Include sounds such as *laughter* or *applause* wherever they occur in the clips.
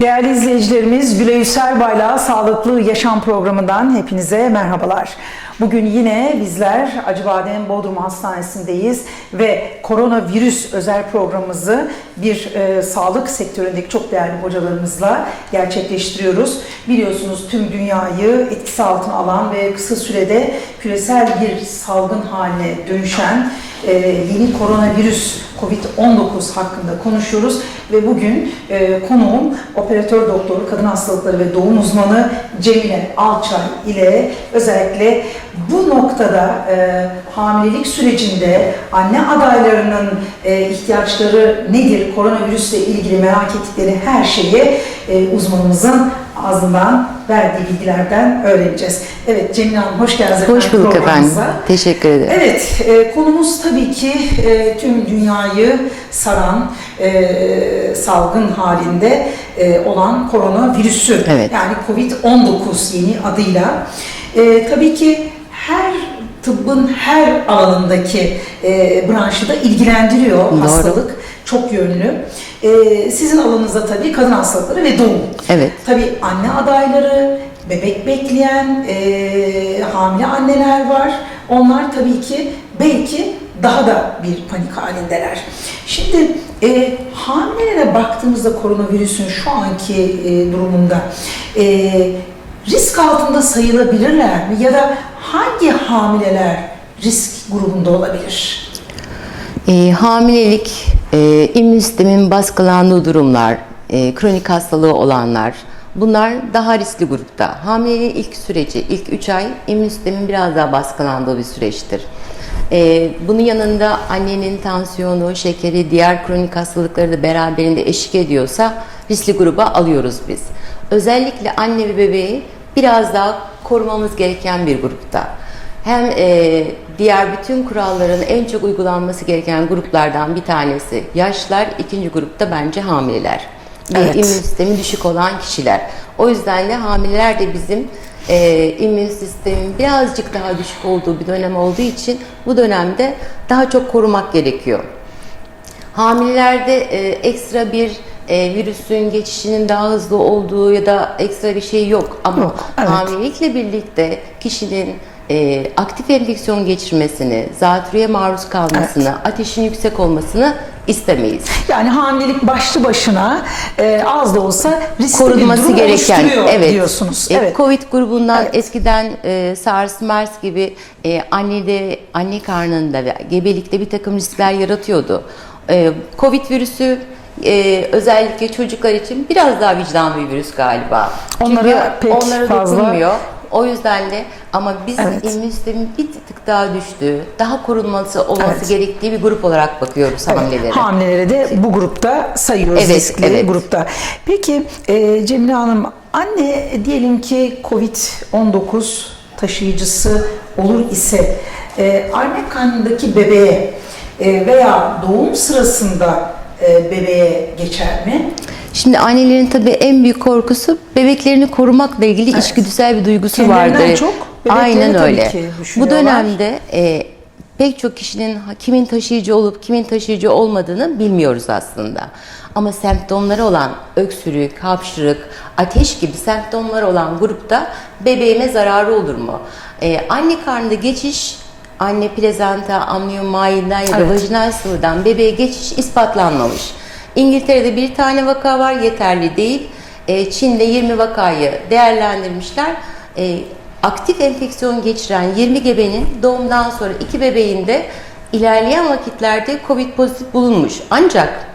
Değerli izleyicilerimiz, Gülay Üser Baylağı Sağlıklı Yaşam programından hepinize merhabalar. Bugün yine bizler Acıbadem Bodrum Hastanesi'ndeyiz ve koronavirüs özel programımızı bir e, sağlık sektöründeki çok değerli hocalarımızla gerçekleştiriyoruz. Biliyorsunuz tüm dünyayı etkisi altına alan ve kısa sürede küresel bir salgın haline dönüşen e, yeni koronavirüs COVID-19 hakkında konuşuyoruz ve bugün e, konuğum operatör doktoru, kadın hastalıkları ve doğum uzmanı Cemile Alçay ile özellikle bu noktada e, hamilelik sürecinde anne adaylarının e, ihtiyaçları nedir, koronavirüsle ilgili merak ettikleri her şeyi e, uzmanımızın ağzından verdiği bilgilerden öğreneceğiz. Evet Cemile Hanım hoş geldiniz. Hoş bulduk efendim. Teşekkür ederim. Evet, e, konumuz tabii ki e, tüm dünyayı saran e, salgın halinde e, olan koronavirüsü. Evet. Yani Covid-19 yeni adıyla. E, tabii ki tıbbın her alanındaki e, branşı da ilgilendiriyor Doğru. hastalık. Çok yönlü. E, sizin alanınızda tabii kadın hastalıkları ve doğum. Evet. Tabii anne adayları, bebek bekleyen e, hamile anneler var. Onlar tabii ki belki daha da bir panik halindeler. Şimdi e, hamilelere baktığımızda koronavirüsün şu anki e, durumunda e, risk altında sayılabilirler mi? Ya da hangi hamileler risk grubunda olabilir? Ee, hamilelik, e, immün sistemin baskılandığı durumlar, e, kronik hastalığı olanlar bunlar daha riskli grupta. Hamileliğin ilk süreci, ilk 3 ay immün sistemin biraz daha baskılandığı bir süreçtir. Ee, bunun yanında annenin tansiyonu, şekeri, diğer kronik hastalıkları da beraberinde eşlik ediyorsa riskli gruba alıyoruz biz. Özellikle anne ve bebeği biraz daha korumamız gereken bir grupta. Hem e, diğer bütün kuralların en çok uygulanması gereken gruplardan bir tanesi yaşlar, ikinci grupta bence hamileler. Ve Evet. immün sistemi düşük olan kişiler. O yüzden de hamileler de bizim e, immün sistemin birazcık daha düşük olduğu bir dönem olduğu için bu dönemde daha çok korumak gerekiyor. Hamilelerde e, ekstra bir e, virüsün geçişinin daha hızlı olduğu ya da ekstra bir şey yok ama Yok, evet. hamilelikle birlikte kişinin e, aktif enfeksiyon geçirmesini, zatürreye maruz kalmasını, ateşin yüksek olmasını istemeyiz. Yani hamilelik başlı başına e, az da olsa riskli korunması bir gereken evet. diyorsunuz. E, evet. Covid grubundan Evet. eskiden e, SARS, MERS gibi e, annede anne karnında ve gebelikte bir takım riskler yaratıyordu. E, Covid virüsü e, özellikle çocuklar için biraz daha vicdan bir virüs galiba. Onlara Çünkü pek onlara fazla- dokunmuyor. O yüzden de ama bizim Evet. immün sistemin bir tık daha düştüğü, daha korunması olması Evet. gerektiği bir grup olarak bakıyoruz Evet, hamilelere. Hamileleri de bu grupta sayıyoruz Evet, riskli evet. grupta. Peki e, Cemile Hanım anne diyelim ki Covid-19 taşıyıcısı olur ise e, anne karnındaki bebeğe e, veya doğum sırasında e, bebeğe geçer mi? Şimdi annelerin tabii en büyük korkusu bebeklerini korumakla ilgili Evet. içgüdüsel bir duygusu Kendilerinden vardır. çok Aynen tabii öyle. ki Bu düşünüyorlar. dönemde e, pek çok kişinin ha- kimin taşıyıcı olup kimin taşıyıcı olmadığını bilmiyoruz aslında. Ama semptomları olan öksürük, hapşırık, ateş gibi semptomları olan grupta bebeğime zararı olur mu? E, anne karnında geçiş anne plezanta, amniyon mayinden ya da Evet. vajinal sıvıdan bebeğe geçiş ispatlanmamış. İngiltere'de bir tane vaka var yeterli değil. E, Çin'de 20 vakayı değerlendirmişler. E, aktif enfeksiyon geçiren 20 gebenin doğumdan sonra iki bebeğinde ilerleyen vakitlerde Covid pozitif bulunmuş. Ancak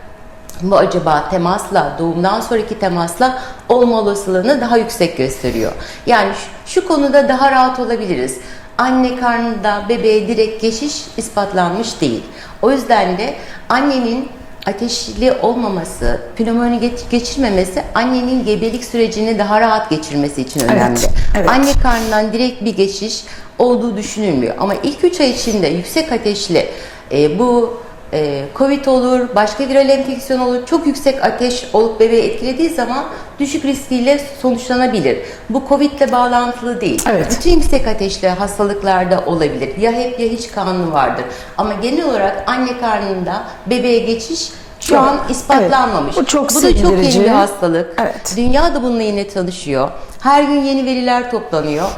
bu acaba temasla, doğumdan sonraki temasla olma olasılığını daha yüksek gösteriyor. Yani şu, şu konuda daha rahat olabiliriz. Anne karnında bebeğe direkt geçiş ispatlanmış değil. O yüzden de annenin ateşli olmaması, pnömoni geç- geçirmemesi annenin gebelik sürecini daha rahat geçirmesi için Evet, önemli. evet. Anne karnından direkt bir geçiş olduğu düşünülmüyor. Ama ilk 3 ay içinde yüksek ateşli e, bu e, Covid olur, başka viral enfeksiyon olur, çok yüksek ateş olup bebeği etkilediği zaman düşük riskiyle sonuçlanabilir. Bu Covid ile bağlantılı değil. Evet. Bütün yüksek ateşli hastalıklarda olabilir. Ya hep ya hiç kanlı vardır. Ama genel olarak anne karnında bebeğe geçiş Şu Evet, an ispatlanmamış. evet. Bu çok Bu da çok yeni bir hastalık. Evet. Dünya da bununla yine tanışıyor. Her gün yeni veriler toplanıyor.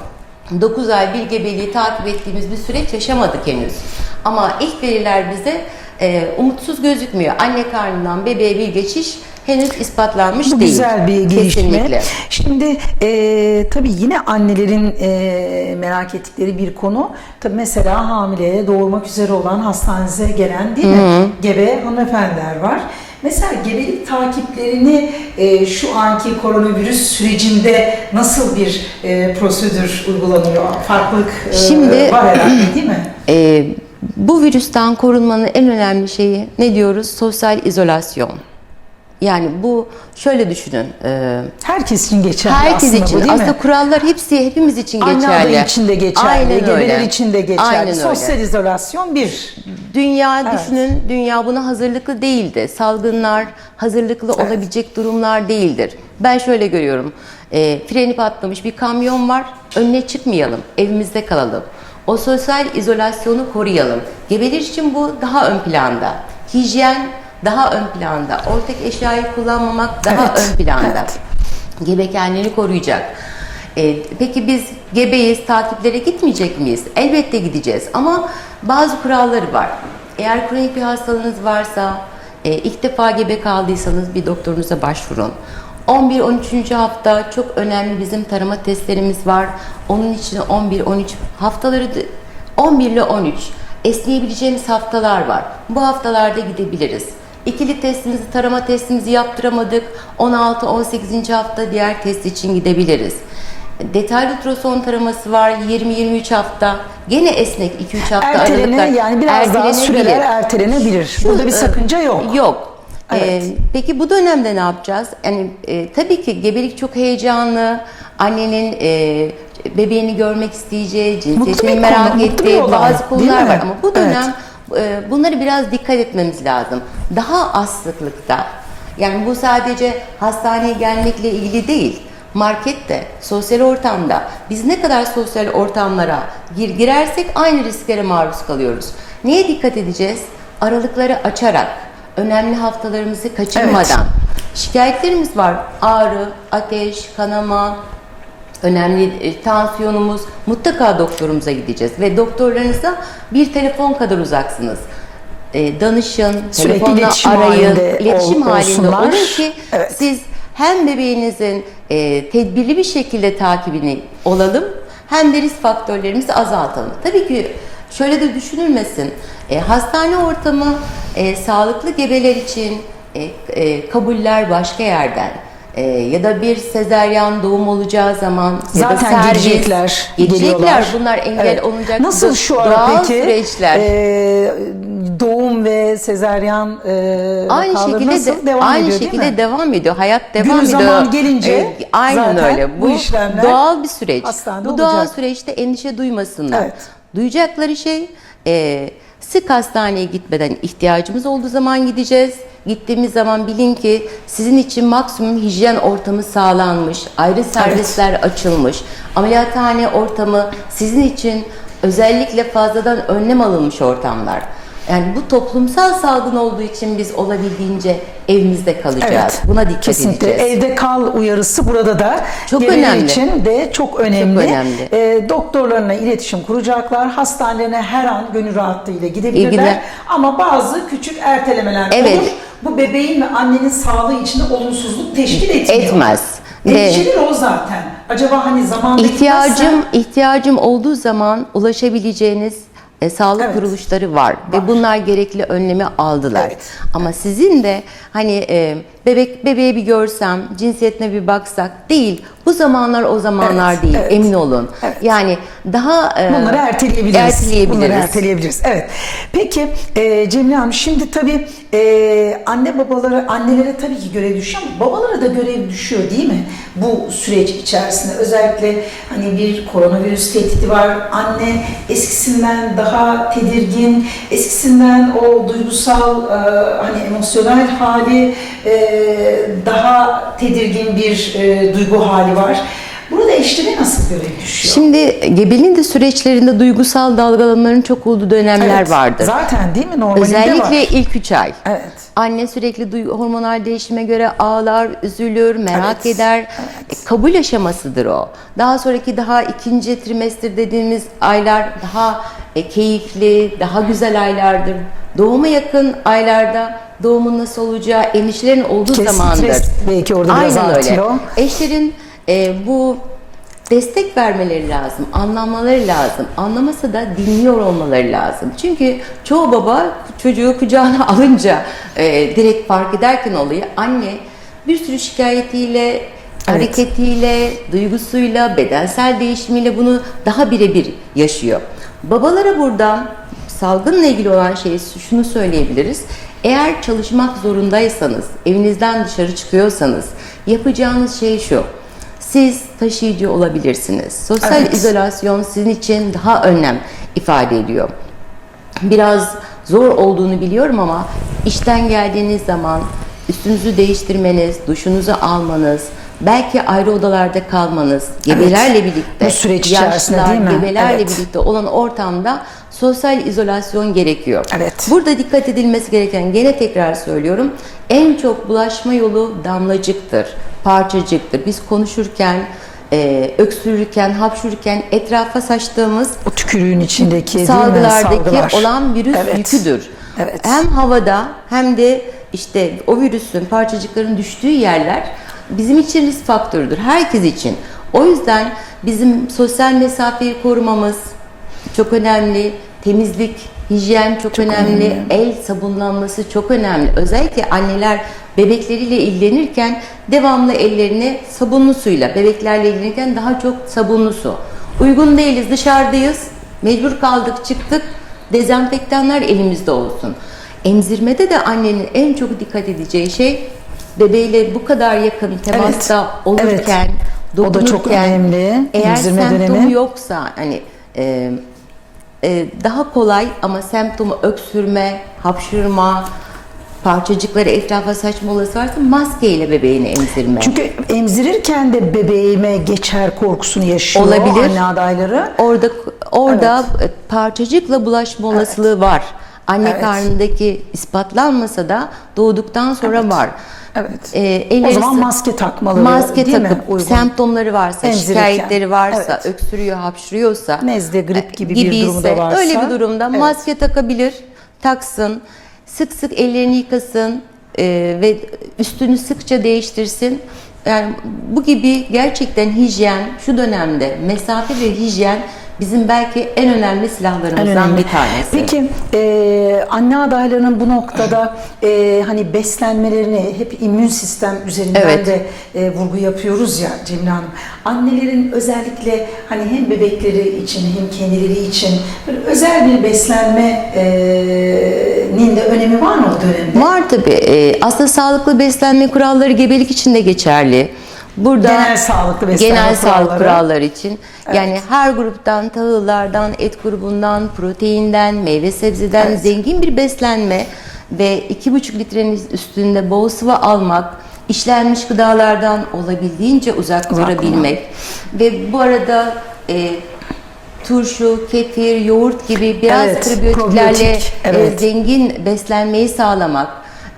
9 ay bir gebeliği takip ettiğimiz bir süreç yaşamadık henüz. Ama ilk veriler bize e, umutsuz gözükmüyor. Anne karnından bebeğe bir geçiş henüz ispatlanmış Bu değil. güzel bir gelişme. Kesinlikle. Şimdi e, tabii yine annelerin e, merak ettikleri bir konu. Tabii mesela hamile, doğurmak üzere olan hastanenize gelen değil mi? Gebe hanımefendiler var. Mesela gebelik takiplerini e, şu anki koronavirüs sürecinde nasıl bir e, prosedür uygulanıyor? Farklılık e, Şimdi- var herhalde değil mi? Ee, bu virüsten korunmanın en önemli şeyi ne diyoruz? Sosyal izolasyon. Yani bu şöyle düşünün. e, Herkes için geçerli herkes aslında için bu değil aslında mi? kurallar hepsi hepimiz için Anne geçerli. adayı için de geçerli, Aynen gebeler öyle. için de geçerli. Aynen öyle. Sosyal izolasyon bir. Dünya Evet. düşünün, dünya buna hazırlıklı değildi. Salgınlar hazırlıklı Evet. olabilecek durumlar değildir. Ben şöyle görüyorum. E, freni patlamış bir kamyon var. Önüne çıkmayalım. Evimizde kalalım. O sosyal izolasyonu koruyalım. Gebeler için bu daha ön planda. Hijyen daha ön planda. Ortak eşyayı kullanmamak daha Evet, ön planda. evet. Gebe kendini koruyacak. Ee, peki biz gebeyiz, takiplere gitmeyecek miyiz? Elbette gideceğiz ama bazı kuralları var. Eğer kronik bir hastalığınız varsa, e, ilk defa gebe kaldıysanız bir doktorunuza başvurun. 11-13. hafta çok önemli bizim tarama testlerimiz var. Onun için 11-13 haftaları da- 11 ile 13 esneyebileceğimiz haftalar var. Bu haftalarda gidebiliriz. İkili testimizi, tarama testimizi yaptıramadık. 16-18. hafta diğer test için gidebiliriz. Detaylı ultrason taraması var 20-23 hafta. Gene esnek 2-3 hafta Ertelene aralıklar. yani biraz daha süreler ertelenebilir. Şu, Burada bir e, sakınca yok. Yok. Evet. Ee, peki bu dönemde ne yapacağız? Yani e, tabii ki gebelik çok heyecanlı. Annenin e, bebeğini görmek isteyeceği, cinsiyetini merak konu, ettiği bazı konular var ama bu Evet. dönem e, bunları biraz dikkat etmemiz lazım. Daha az sıklıkta. Yani bu sadece hastaneye gelmekle ilgili değil. Markette, sosyal ortamda biz ne kadar sosyal ortamlara gir girersek aynı risklere maruz kalıyoruz. Neye dikkat edeceğiz? Aralıkları açarak, önemli haftalarımızı kaçırmadan. Şikayetlerimiz var. Ağrı, ateş, kanama, önemli e, tansiyonumuz mutlaka doktorumuza gideceğiz ve doktorlarınıza bir telefon kadar uzaksınız. E, danışın, Sürekli telefonla iletişim arayın, halinde iletişim ol- halinde olsunlar. olun ki Evet. siz hem bebeğinizin e, tedbirli bir şekilde takibini olalım hem de risk faktörlerimizi azaltalım. Tabii ki şöyle de düşünülmesin. E, hastane ortamı e, sağlıklı gebeler için e, e, kabuller başka yerden e, ya da bir sezeryan doğum olacağı zaman ya da Zaten servis, gelecekler, gelecekler. Bunlar engel Evet. olunacak Nasıl şu ara peki süreçler. e, doğum ve sezeryan e, aynı şekilde nasıl de, devam aynı ediyor değil şekilde mi? devam ediyor. Hayat devam Günü ediyor. zaman gelince Ee, aynen zaten öyle. bu Bu, doğal bir süreç. Bu doğal olacak. süreçte endişe duymasınlar. Evet. Duyacakları şey e, sık hastaneye gitmeden ihtiyacımız olduğu zaman gideceğiz. Gittiğimiz zaman bilin ki sizin için maksimum hijyen ortamı sağlanmış, ayrı servisler açılmış, ameliyathane ortamı sizin için özellikle fazladan önlem alınmış ortamlar. Yani bu toplumsal salgın olduğu için biz olabildiğince evimizde kalacağız. Evet, Buna dikkat kesinlikle. edeceğiz. Evde kal uyarısı burada da Çok önemli. için de çok önemli. önemli. E, doktorlarına iletişim kuracaklar. Hastanelerine her an gönül rahatlığıyla gidebilirler. İlgiler. Ama bazı küçük ertelemeler Evet. olur. Bu bebeğin ve annenin sağlığı için de olumsuzluk teşkil etmiyor. Etmez. Endişeli o zaten. Acaba hani zamanda İhtiyacım ihtiyacım olduğu zaman ulaşabileceğiniz e, sağlık Evet. kuruluşları var, ve bunlar gerekli önlemi aldılar. Evet. Ama sizin de hani e, bebek bebeği bir görsem, cinsiyetine bir baksak değil. Bu zamanlar o zamanlar Evet, değil. evet. Emin olun. Evet. Yani daha e, Bunları erteleyebiliriz. erteleyebiliriz. Bunları erteleyebiliriz. Evet. Peki e, Cemile Hanım şimdi tabii e, anne babaları annelere tabii ki görev düşüyor ama babalara da görev düşüyor değil mi? Bu süreç içerisinde özellikle hani bir koronavirüs tehdidi var. Anne eskisinden daha tedirgin, eskisinden o duygusal e, hani emosyonel hali e, daha tedirgin bir e, duygu hali var. Burada eşlere nasıl görev düşüyor? Şimdi gebeliğin de süreçlerinde duygusal dalgalanmaların çok olduğu dönemler Evet, vardır. Zaten değil mi normalde Özellikle var. ilk 3 ay. Evet. Anne sürekli duy- hormonal değişime göre ağlar, üzülür, merak Evet, eder. E, Kabul aşamasıdır o. Daha sonraki daha ikinci trimester dediğimiz aylar daha e, keyifli, daha güzel aylardır. Doğuma yakın aylarda doğumun nasıl olacağı endişelerin olduğu Ki zamandır. stres belki orada biraz Aynen artıyor. öyle. Eşlerin e, bu destek vermeleri lazım, anlamaları lazım. Anlamasa da dinliyor olmaları lazım. Çünkü çoğu baba çocuğu kucağına *laughs* alınca e, direkt fark ederken olayı anne bir sürü şikayetiyle, hareketiyle, duygusuyla, bedensel değişimiyle bunu daha birebir yaşıyor. Babalara buradan salgınla ilgili olan şey şunu söyleyebiliriz. Eğer çalışmak zorundaysanız, evinizden dışarı çıkıyorsanız yapacağınız şey şu. Siz taşıyıcı olabilirsiniz. Sosyal Evet. izolasyon sizin için daha önem ifade ediyor. Biraz zor olduğunu biliyorum ama işten geldiğiniz zaman üstünüzü değiştirmeniz, duşunuzu almanız, belki ayrı odalarda kalmanız, gebelerle birlikte, Bu süreç yaşlılar, değil mi? gebelerle Evet. birlikte olan ortamda sosyal izolasyon gerekiyor. Evet. Burada dikkat edilmesi gereken, gene tekrar söylüyorum, en çok bulaşma yolu damlacıktır, parçacıktır. Biz konuşurken, e, öksürürken, hapşururken etrafa saçtığımız O tükürüğün içindeki salgılardaki Salgılar. olan virüs Evet. yüküdür. Evet. Hem havada hem de işte o virüsün parçacıkların düştüğü yerler bizim için risk faktörüdür. Herkes için. O yüzden bizim sosyal mesafeyi korumamız çok önemli. Temizlik, hijyen çok, önemli. El sabunlanması çok önemli. Özellikle anneler bebekleriyle ilgilenirken devamlı ellerini sabunlu suyla, bebeklerle ilgilenirken daha çok sabunlu su. Uygun değiliz, dışarıdayız. Mecbur kaldık, çıktık. Dezenfektanlar elimizde olsun. Emzirmede de annenin en çok dikkat edeceği şey bebeğiyle bu kadar yakın temasta Evet, olurken, evet. O da çok dokunurken, önemli, Eğer emzirme semptomu dönemi. yoksa hani e, daha kolay ama semptomu öksürme, hapşırma, parçacıkları etrafa saçma olası varsa maskeyle bebeğini emzirme. Çünkü emzirirken de bebeğime geçer korkusunu yaşıyor Olabilir. anne adayları. Orada orada e, parçacıkla bulaşma olasılığı var. Anne Evet. karnındaki ispatlanmasa da doğduktan sonra Evet. var. Evet. Ee, O elleri zaman sı- maske takmaları maske değil mi? takıp Uygun. semptomları varsa, Emzirirken. şikayetleri varsa, Evet. öksürüyor, hapşırıyorsa, Nezle, grip e, gibi bir durumu da varsa. öyle bir durumda Evet. maske takabilir, taksın, sık sık ellerini yıkasın e, ve üstünü sıkça değiştirsin. Yani bu gibi gerçekten hijyen şu dönemde mesafe ve hijyen bizim belki en önemli En silahlarımızdan önemli. bir tanesi. Peki e, anne adaylarının bu noktada e, hani beslenmelerini hep immün sistem üzerinden Evet. de e, vurgu yapıyoruz ya Cemile Hanım. Annelerin özellikle hani hem bebekleri için hem kendileri için böyle özel bir beslenmenin de önemi var mı o dönemde? Var tabii. Ee, aslında sağlıklı beslenme kuralları gebelik için de geçerli. Burada Genel sağlıklı beslenme genel sağlık kuralları. kuralları için yani her gruptan, tahıllardan, et grubundan, proteinden, meyve sebzeden Evet. zengin bir beslenme ve 2,5 litrenin üstünde bol sıvı almak, işlenmiş gıdalardan olabildiğince uzak Uzak durabilmek ve bu arada e, turşu, kefir, yoğurt gibi biraz Evet, prebiyotiklerle probiyotik, e, evet. zengin beslenmeyi sağlamak,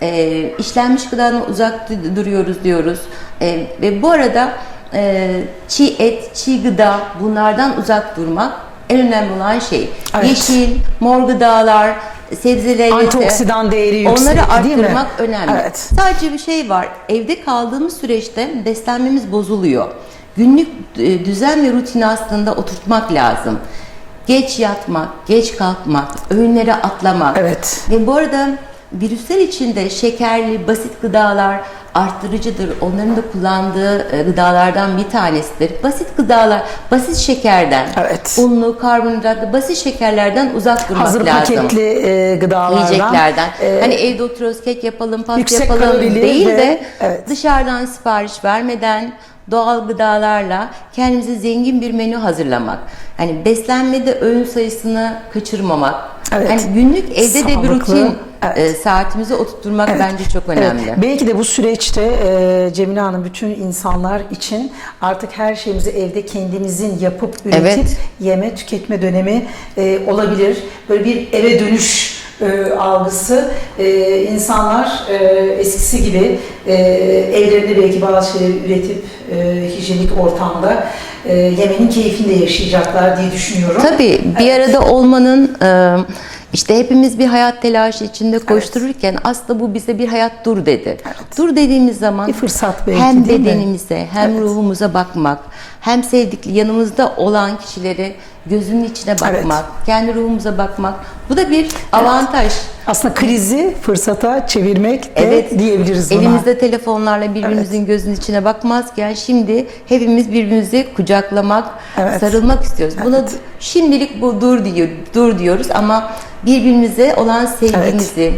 e, işlenmiş gıdadan uzak du- duruyoruz diyoruz. E, ve bu arada e, çiğ et, çiğ gıda bunlardan uzak durmak en önemli olan şey. Evet. Yeşil, mor gıdalar, sebzeleri, Antioksidan değeri yüksek onları değil mi? arttırmak önemli. Evet. Sadece bir şey var. Evde kaldığımız süreçte beslenmemiz bozuluyor. Günlük düzen ve rutini aslında oturtmak lazım. Geç yatmak, geç kalkmak, öğünleri atlamak. Evet. Ve bu arada virüsler için de şekerli, basit gıdalar arttırıcıdır. Onların da kullandığı e, gıdalardan bir tanesidir. Basit gıdalar, basit şekerden, Evet. unlu, karbonhidratlı, basit şekerlerden uzak durmak Hazır lazım paketli e, gıdalardan. yiyeceklerden. e, hani evde oturuyoruz kek yapalım, pasta yapalım değil ve- de evet. dışarıdan sipariş vermeden doğal gıdalarla kendimize zengin bir menü hazırlamak. Hani beslenmede öğün sayısını kaçırmamak. Evet. Hani günlük evde de bir Sağlıklı. rutin Evet. e, saatimizi oturtturmak Evet. bence çok önemli. Evet, belki de bu süreçte e, Cemile Hanım bütün insanlar için artık her şeyimizi evde kendimizin yapıp üretip Evet. yeme tüketme dönemi e, olabilir. Böyle bir eve dönüş e, algısı e, insanlar e, eskisi gibi e, evlerinde belki bazı şeyleri üretip e, hijyenik ortamda e, yemenin keyfini de yaşayacaklar diye düşünüyorum. Tabii bir arada olmanın e, işte hepimiz bir hayat telaşı içinde koştururken aslında bu bize bir hayat dur dedi. Dur dediğimiz zaman Bir fırsat belki, hem mi? bedenimize hem Evet. ruhumuza bakmak, hem sevdikli yanımızda olan kişileri gözünün içine bakmak, kendi ruhumuza bakmak. Bu da bir avantaj. Aslında krizi fırsata çevirmek de Evet. diyebiliriz buna. Elimizde telefonlarla birbirimizin gözünün içine bakmazken şimdi hepimiz birbirimizi kucaklamak, Evet. sarılmak istiyoruz. Buna şimdilik bu dur diyor, dur diyoruz ama birbirimize olan sevgimizi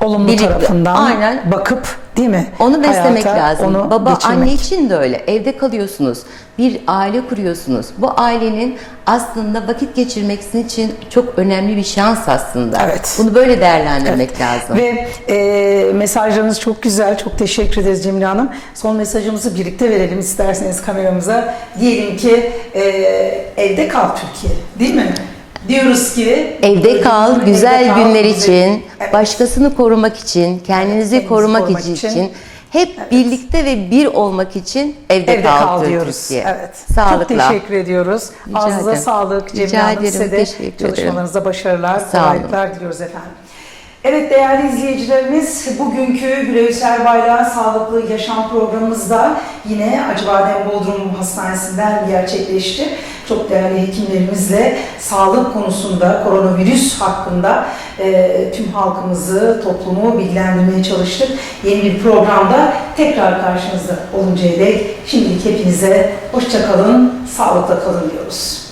olumlu birlikte- tarafından Aynen. bakıp değil mi? onu beslemek Hayata lazım. onu Baba geçirmek. anne için de öyle. Evde kalıyorsunuz. Bir aile kuruyorsunuz. Bu ailenin aslında vakit geçirmek için çok önemli bir şans aslında. Evet. Bunu böyle değerlendirmek lazım. Ve e, mesajlarınız çok güzel. Çok teşekkür ederiz Cemile Hanım. Son mesajımızı birlikte verelim isterseniz kameramıza. Diyelim ki e, evde kal Türkiye. Değil mi? Diyoruz ki Evde kal, Evde güzel kal, günler güzel- için, Evet. başkasını korumak için, kendinizi kendinizi korumak, korumak için, için. hep birlikte ve bir olmak için evde, Evde kal, kal diyoruz. Türkiye. Evet. Sağlıkla. Çok teşekkür ediyoruz. Rica Ağzınıza ederim. sağlık Cemile Hanım. Size de ederim. çalışmalarınızda başarılar, kolaylıklar diliyoruz efendim. Evet değerli izleyicilerimiz, bugünkü Güleysel Bayrağı Sağlıklı Yaşam programımızda yine Acıbadem Bodrum Hastanesi'nden gerçekleşti. Çok değerli hekimlerimizle sağlık konusunda, koronavirüs hakkında e, tüm halkımızı, toplumu bilgilendirmeye çalıştık. Yeni bir programda tekrar karşınızda oluncaya dek şimdilik hepinize hoşça kalın, sağlıkla kalın diyoruz.